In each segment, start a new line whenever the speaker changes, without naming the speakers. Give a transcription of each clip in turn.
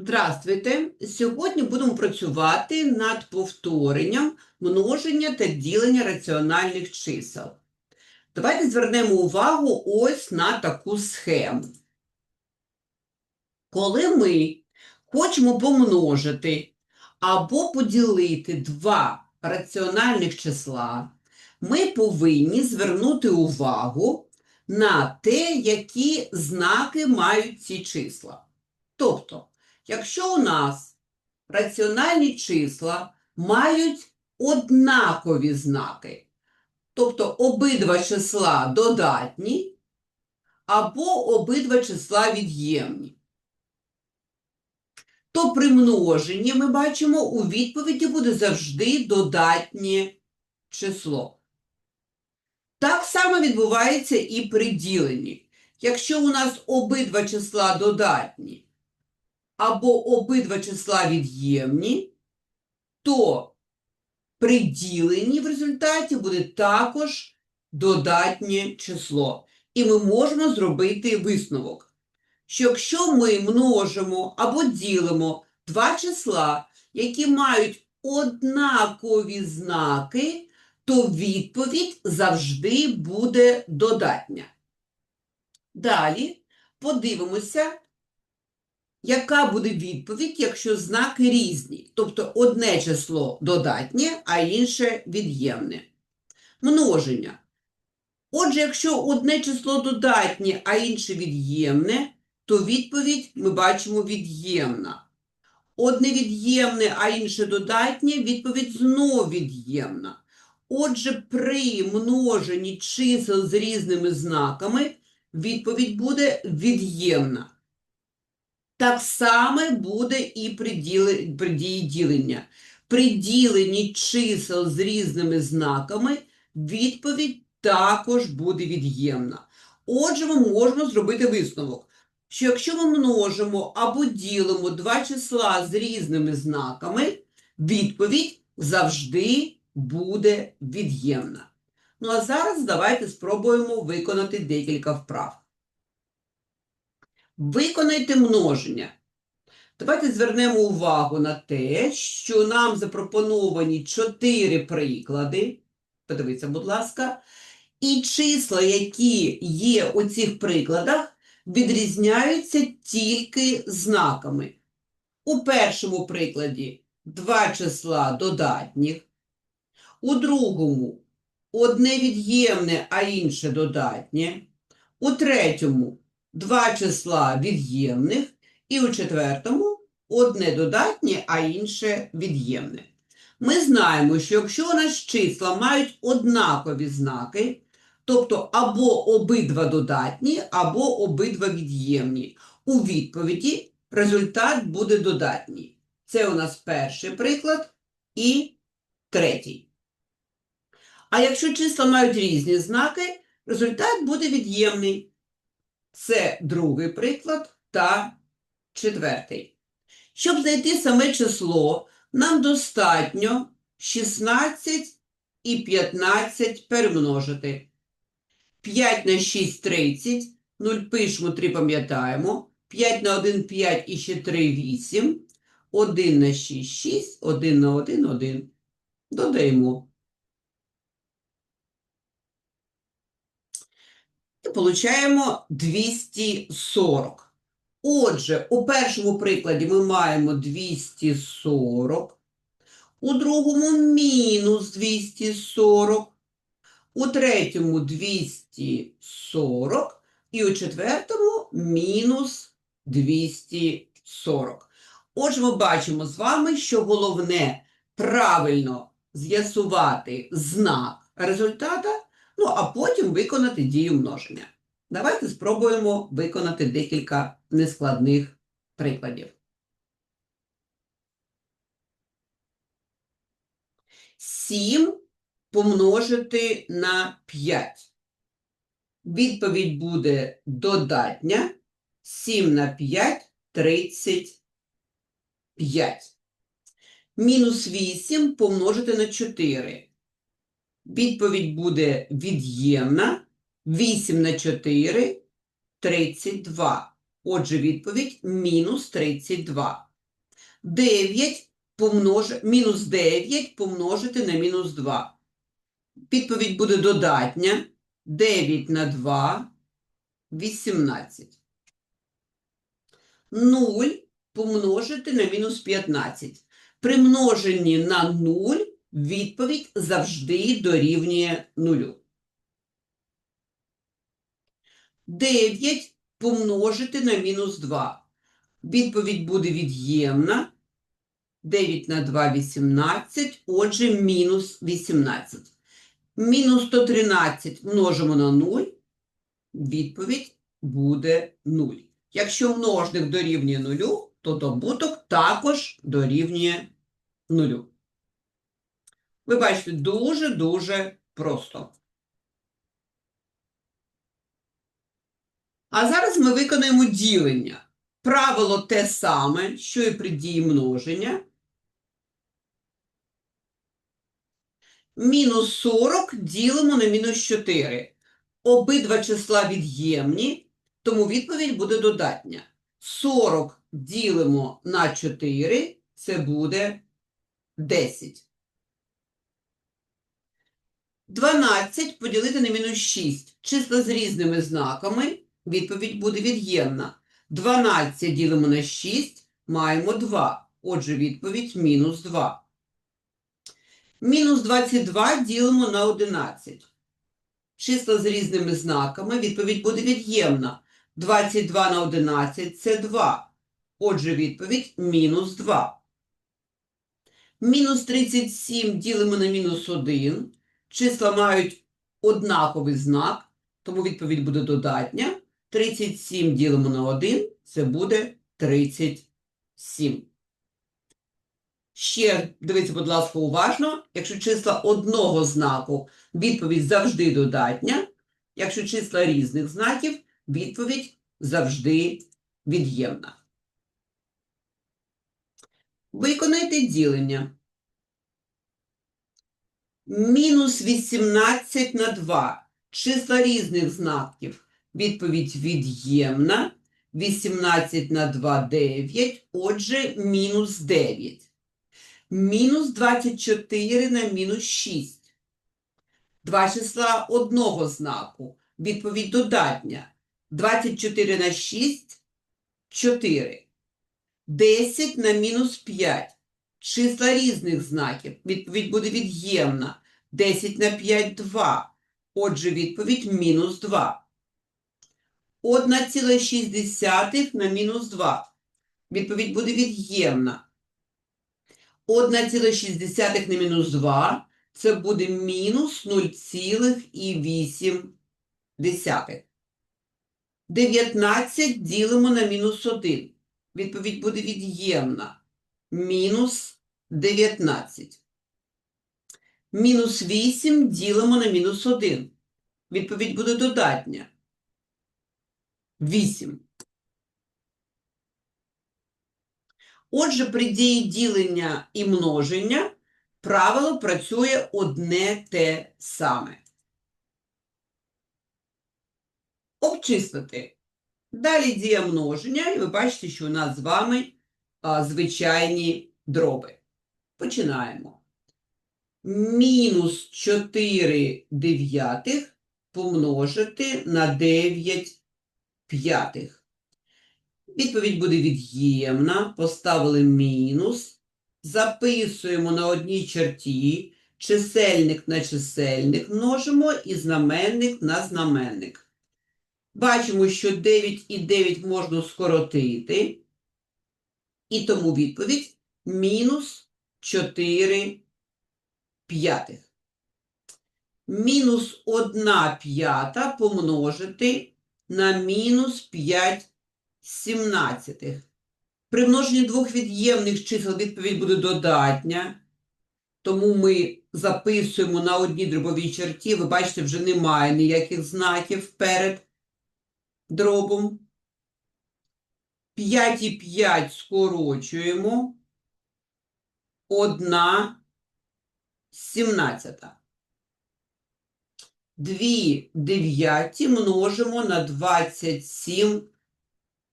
Здравствуйте! Сьогодні будемо працювати над повторенням множення та ділення раціональних чисел. Давайте звернемо увагу ось на таку схему. Коли ми хочемо помножити або поділити два раціональних числа, ми повинні звернути увагу на те, які знаки мають ці числа. Тобто, Якщо у нас раціональні числа мають однакові знаки, тобто обидва числа додатні або обидва числа від'ємні, то при множенні ми бачимо, у відповіді буде завжди додатнє число. Так само відбувається і при діленні. Якщо у нас обидва числа додатні, або обидва числа від'ємні, то при діленні в результаті буде також додатнє число. І ми можемо зробити висновок, що якщо ми множимо або ділимо два числа, які мають однакові знаки, то відповідь завжди буде додатня. Далі подивимося, яка буде відповідь, якщо знаки різні? Тобто одне число додатнє, а інше від'ємне. Множення. Отже, якщо одне число додатнє, а інше від'ємне, то відповідь ми бачимо від'ємна. Одне від'ємне, а інше додатнє, відповідь знов від'ємна. Отже, при множенні чисел з різними знаками відповідь буде від'ємна. Так само буде і при, діли, при дії ділення. При діленні чисел з різними знаками відповідь також буде від'ємна. Отже, ми можемо зробити висновок, що якщо ми множимо або ділимо два числа з різними знаками, відповідь завжди буде від'ємна. Ну а зараз давайте спробуємо виконати декілька вправ. Виконайте множення. Давайте звернемо увагу на те, що нам запропоновані чотири приклади. Подивіться, будь ласка. І числа, які є у цих прикладах, відрізняються тільки знаками. У першому прикладі два числа додатніх, у другому одне від'ємне, а інше додатнє, у третьому два числа від'ємних, і у четвертому одне додатнє, а інше від'ємне. Ми знаємо, що якщо у нас числа мають однакові знаки, тобто або обидва додатні, або обидва від'ємні, у відповіді результат буде додатній. Це у нас перший приклад і третій. А якщо числа мають різні знаки, результат буде від'ємний. Це другий приклад та четвертий. Щоб знайти саме число, нам достатньо 16 і 15 перемножити. 5 на 6 – 30, 0 пишемо, 3 пам'ятаємо, 5 на 1 – 5 і ще 3 – 8, 1 на 6 – 6, 1 на 1 – 1. Додаємо. І получаємо 240. Отже, у першому прикладі ми маємо 240, у другому мінус 240, у третьому 240 і у четвертому мінус 240. Отже, ми бачимо з вами, що головне правильно з'ясувати знак результата Ну, а потім виконати дію множення. Давайте спробуємо виконати декілька нескладних прикладів. 7 помножити на 5. Відповідь буде додатня. 7 на 5 – 35. Мінус 8 помножити на 4. Відповідь буде від'ємна. 8 на 4 32. Отже, відповідь мінус 32. 9 помнож... мінус 9 помножити на мінус 2. Відповідь буде додатня. 9 на 2 – 18. 0 помножити на мінус 15. При множенні на 0 відповідь завжди дорівнює 0. 9 помножити на мінус 2. Відповідь буде від'ємна. 9 на 2 – 18, отже, мінус 18. Мінус 113 множимо на 0, відповідь буде 0. Якщо множник дорівнює 0, то добуток також дорівнює 0. Ви бачите, дуже-дуже просто. А зараз ми виконуємо ділення. Правило те саме, що і при дії множення. Мінус 40 ділимо на мінус 4. Обидва числа від'ємні, тому відповідь буде додатня. 40 ділимо на 4, це буде 10. 12 поділити на мінус 6. Числа з різними знаками, відповідь буде від'ємна. 12 ділимо на 6, маємо 2. Отже, відповідь мінус 2. Мінус 22 ділимо на 11. Числа з різними знаками, відповідь буде від'ємна. 22 на 11 – це 2. Отже, відповідь мінус 2. Мінус 37 ділимо на мінус 1. Числа мають однаковий знак, тому відповідь буде додатня. 37 ділимо на 1 – це буде 37. Ще дивіться, будь ласка, уважно. Якщо числа одного знаку, відповідь завжди додатня. Якщо числа різних знаків, відповідь завжди від'ємна. Виконайте ділення. Мінус 18 на 2. Числа різних знаків. Відповідь від'ємна. 18 на 2 – 9. Отже, мінус 9. Мінус 24 на мінус 6. Два числа одного знаку. Відповідь додатня. 24 на 6 – 4. 10 на мінус 5. Числа різних знаків. Відповідь буде від'ємна. 10 на 5 – 2. Отже, відповідь мінус 2. 1,6 на мінус 2. Відповідь буде від'ємна. 1,6 на мінус 2 – це буде мінус 0,8. 19 ділимо на мінус 1. Відповідь буде від'ємна. Мінус 19. Мінус 8 ділимо на мінус 1. Відповідь буде додатня. 8. Отже, при дії ділення і множення правило працює одне те саме. Обчислити. Далі дія множення, і ви бачите, що у нас з вами звичайні дроби. Починаємо. Мінус 4 дев'ятих помножити на 9 п'ятих. Відповідь буде від'ємна. Поставили мінус. Записуємо на одній черті чисельник на чисельник множимо і знаменник на знаменник. Бачимо, що 9 і 9 можна скоротити. І тому відповідь мінус 4 п'ятих. Мінус 1 п'ята помножити на мінус 5 сімнадцятих. При множенні двох від'ємних чисел відповідь буде додатня. Тому ми записуємо на одній дробовій черті. Ви бачите, вже немає ніяких знаків перед дробом. 5 і 5 скорочуємо. 1 сімнадцята. 2 дев'яті множимо на 27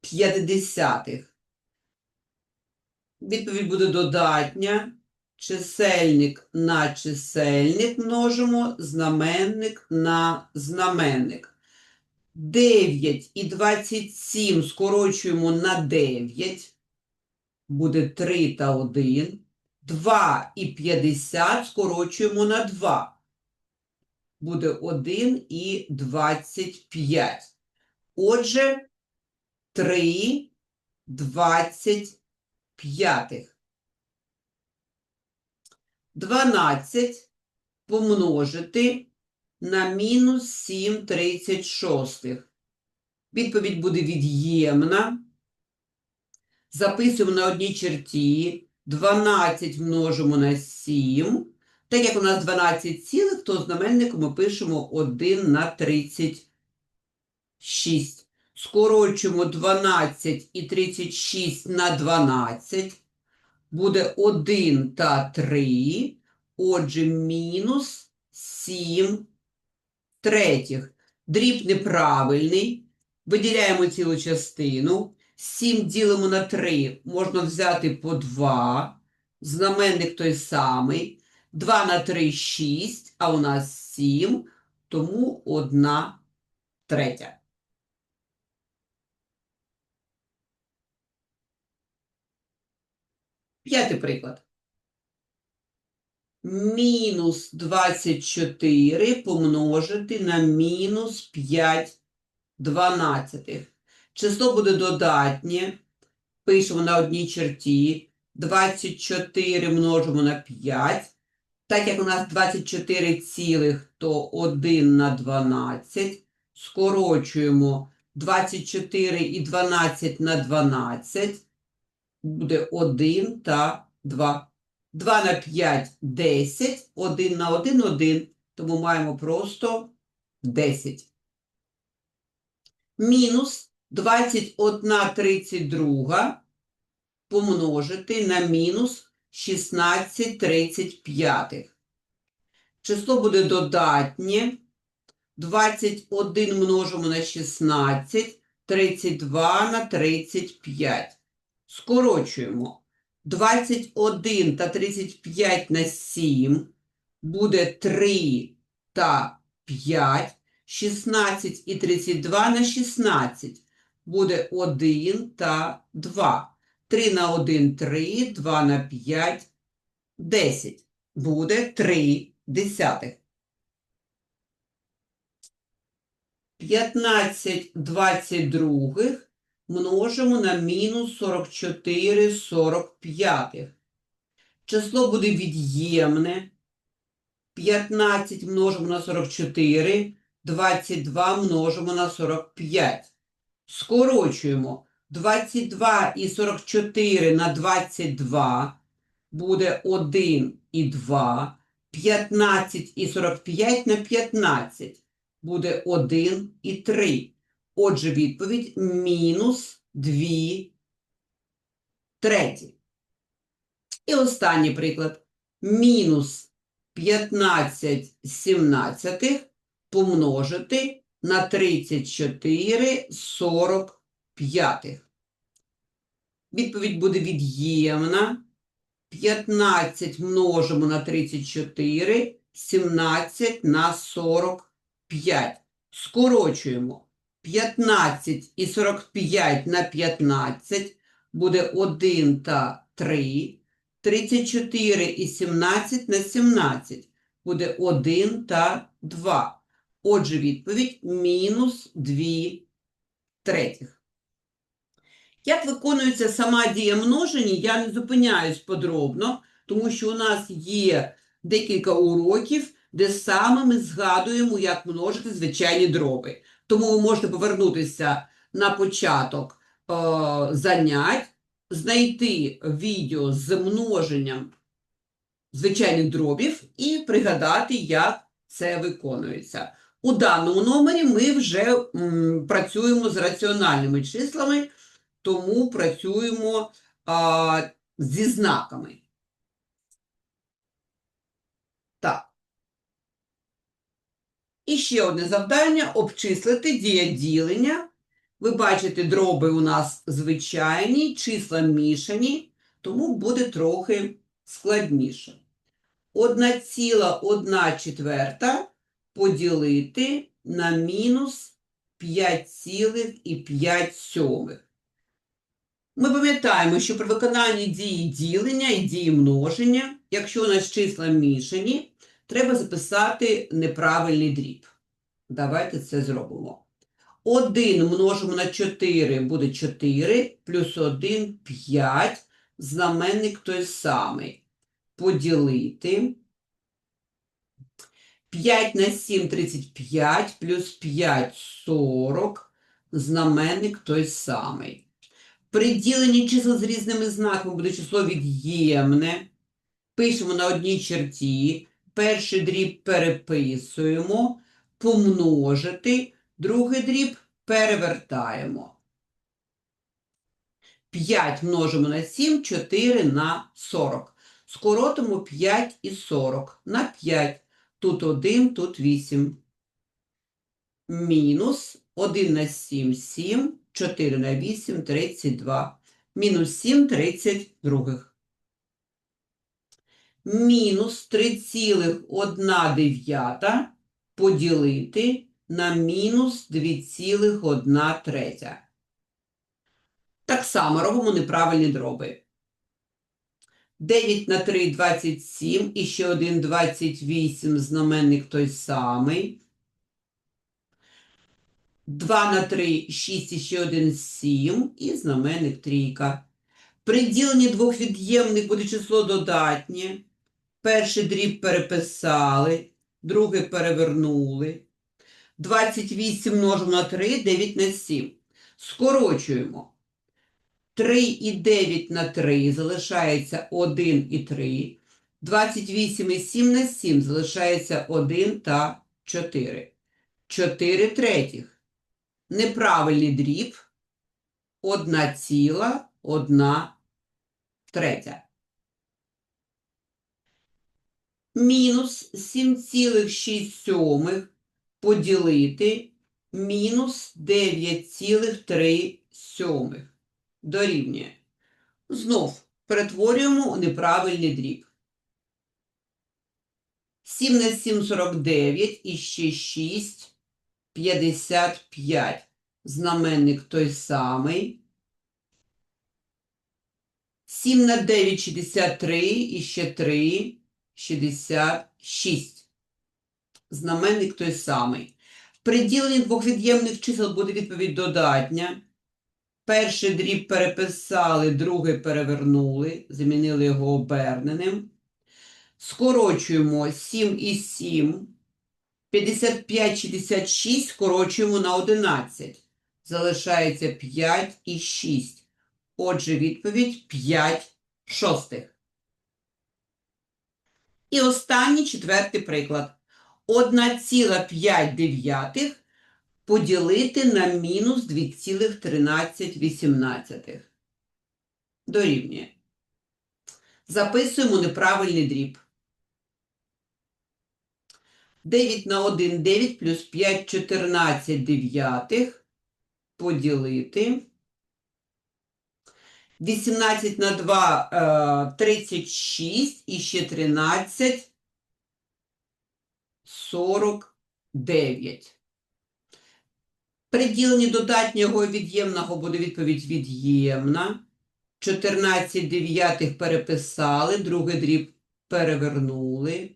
п'ятдесятих. Відповідь буде додатня. Чисельник на чисельник множимо, знаменник на знаменник. 9 і 27 скорочуємо на 9. Буде 3 та 1. 2 і 50 скорочуємо на 2. Буде 1 і 25. Отже, 3 25. 12 помножити на мінус 7 36. Відповідь буде від'ємна. Записуємо на одній черті. 12 множимо на 7. Так як у нас 12 цілих, то знаменник ми пишемо 1 на 36. Скорочуємо 12 і 36 на 12. Буде 1 та 3. Отже, мінус 7 третіх. Дріб неправильний. Виділяємо цілу частину. 7 ділимо на 3. Можна взяти по 2. Знаменник той самий. 2 на 3 – 6, а у нас 7, тому 1 третя. П'ятий приклад. Мінус 24 помножити на мінус 5 дванадцятих. Число буде додатнє. Пишемо на одній черті. 24 множимо на 5. Так як у нас 24 цілих, то 1 на 12. Скорочуємо 24 і 12 на 12. Буде 1 та 2. 2 на 5 – 10. 1 на 1 – 1. Тому маємо просто 10. Мінус 21 32 помножити на мінус 16 35. Число буде додатнє. 21 множимо на 16, 32 на 35. Скорочуємо. 21 та 35 на 7 буде 3 та 5. 16 і 32 на 16 буде 1 та 2. 3 на 1 – 3, 2 на 5 – 10. Буде 3 десятих. 15 22 множимо на мінус 44 45. Число буде від'ємне. 15 множимо на 44, 22 множимо на 45. Скорочуємо. 22 і 44 на 22 буде 1 і 2. 15 і 45 на 15 буде 1 і 3. Отже, відповідь мінус 2 треті. І останній приклад. Мінус 15 сімнадцятих помножити на 34 45. Відповідь буде від'ємна. 15 множимо на 34, 17 на 45. Скорочуємо. 15 і 45 на 15 буде 1 та 3. 34 і 17 на 17 буде 1 та 2. Отже, відповідь мінус 2 третіх. Як виконується сама дія множення, я не зупиняюсь подробно, тому що у нас є декілька уроків, де саме ми згадуємо, як множити звичайні дроби. Тому ви можете повернутися на початок е, занять, знайти відео з множенням звичайних дробів і пригадати, як це виконується. У даному номері ми вже м, працюємо з раціональними числами, тому працюємо а, зі знаками. Так. І ще одне завдання – обчислити дієділення. Ви бачите, дроби у нас звичайні, числа мішані, тому буде трохи складніше. 1,1 четверта поділити на мінус 5,5 сьомих. Ми пам'ятаємо, що при виконанні дії ділення і дії множення, якщо у нас числа мішані, треба записати неправильний дріб. Давайте це зробимо. 1 множимо на 4 буде 4, плюс 1 – 5, знаменник той самий. Поділити. 5 на 7 – 35, плюс 5 – 40, знаменник той самий. При діленні чисел з різними знаками буде число від'ємне. Пишемо на одній черті. Перший дріб переписуємо, помножити, другий дріб перевертаємо. 5 множимо на 7, 4 на 40. Скоротимо 5 і 40 на 5. Тут 1, тут 8. Мінус 1 на 7, 7, 4 на 8, 32. Мінус 7, 32. Мінус 3,1 поділити на мінус 2,1 третя. Так само робимо неправильні дроби. 9 на 3 – 27, і ще один 28, знаменник той самий. 2 на 3 – 6, і ще один 7, і знаменник трійка. При діленні двох від'ємних буде число додатнє. Перший дріб переписали, другий перевернули. 28 множимо на 3, 9 на 7. Скорочуємо. 3 і 9 на 3 залишається 1 і 3. 28 і 7 на 7 залишається 1 та 4. 4 третіх. Неправильний дріб 1 ціла 1 третя. Мінус 7,6 поділити мінус 9,3 сьомих дорівнює. Знов перетворюємо у неправильний дріб. 7 на 7 – 49 і ще 6 – 55. Знаменник той самий. 7 на 9 – 63 і ще 3 – 66. Знаменник той самий. При діленні двох від'ємних чисел буде відповідь додатня. Перший дріб переписали, другий перевернули, замінили його оберненим. Скорочуємо 7 і 7. 55, 66 скорочуємо на 11. Залишається 5 і 6. Отже, відповідь 5 шостих. І останній четвертий приклад. 1,5 поділити на мінус 2,13. Дорівнює. Записуємо неправильний дріб. 9 на 1 – 9 плюс 5 – 14 дев'ятих поділити. 18 на 2 – 36 і ще 13 – 49. При додатнього від'ємного буде відповідь від'ємна. 14 дев'ятих переписали, другий дріб перевернули,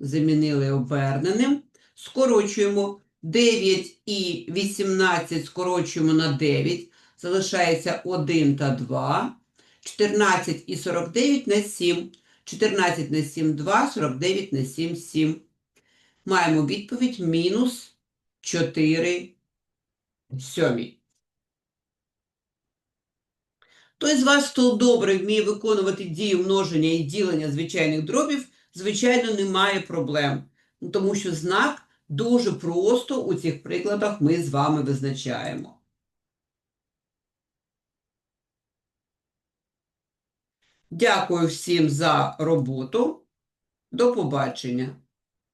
замінили оберненим. Скорочуємо 9 і 18 скорочуємо на 9, залишається 1 та 2. 14 і 49 на 7. 14 на 7 – 2, 49 на 7 – 7. Маємо відповідь мінус 4 сьомій. Той з вас, хто добре вміє виконувати дії множення і ділення звичайних дробів, звичайно, не має проблем, тому що знак дуже просто у цих прикладах ми з вами визначаємо. Дякую всім за роботу. До побачення!